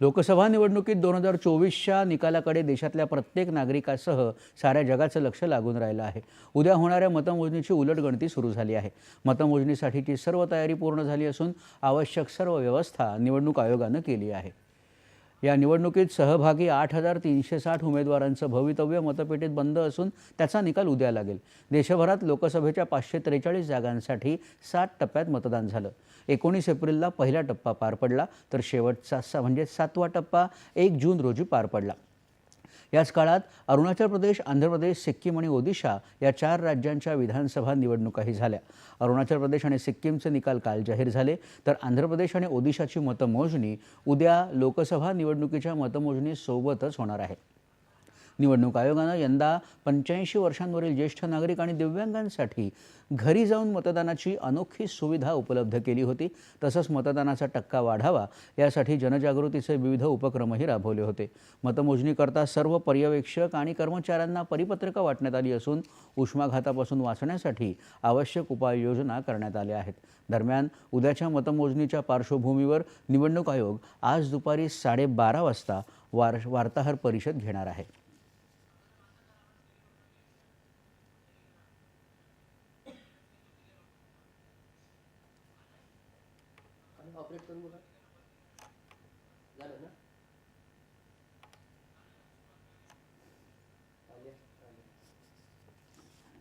लोकसभा निवडणुकीत दोन हजार चोवीसच्या निकालाकडे देशातल्या प्रत्येक नागरिकासह साऱ्या जगाचं लक्ष लागून राहिलं आहे. उद्या होणाऱ्या मतमोजणीची उलटगणती सुरू झाली आहे. मतमोजणीसाठीची सर्व तयारी पूर्ण झाली असून आवश्यक सर्व व्यवस्था निवडणूक आयोगानं केली आहे. या निवडणुकीत सहभागी आठ हजार तीनशे साठ उमेदवारांचं भवितव्य मतपेटीत बंद असून त्याचा निकाल उद्या लागेल. देशभरात लोकसभेच्या पाचशे त्रेचाळीस जागांसाठी सात टप्प्यात मतदान झालं. एकोणीस एप्रिलला पहिला टप्पा पार पडला तर शेवटचा म्हणजे सातवा टप्पा एक जून रोजी पार पडला. याच काळात अरुणाचल प्रदेश आंध्र प्रदेश सिक्कीम आणि ओदिशा या चार राज्यांच्या विधानसभा निवडणुकाही झाल्या. अरुणाचल प्रदेश आणि सिक्कीमचे निकाल काल जाहीर झाले. तर आंध्र प्रदेश आणि ओदिशाची मतमोजणी उद्या लोकसभा निवडणुकीच्या मतमोजणीसोबतच होणार आहे. निवडणूक आयोगानं यंदा पंच्याऐंशी वर्षांवरील ज्येष्ठ नागरिक आणि दिव्यांगांसाठी घरी जाऊन मतदानाची अनोखी सुविधा उपलब्ध केली होती. तसंच मतदानाचा टक्का वाढावा यासाठी जनजागृतीचे विविध उपक्रमही राबवले होते. मतमोजणीकरता सर्व पर्यवेक्षक आणि कर्मचाऱ्यांना परिपत्रकं वाटण्यात आली असून उष्माघातापासून वाचण्यासाठी आवश्यक उपाययोजना करण्यात आल्या आहेत. दरम्यान उद्याच्या मतमोजणीच्या पार्श्वभूमीवर निवडणूक आयोग आज दुपारी साडेबारा वाजता वार वार्ताहर परिषद घेणार आहे. ऑपरेट करून बघा झालं ना?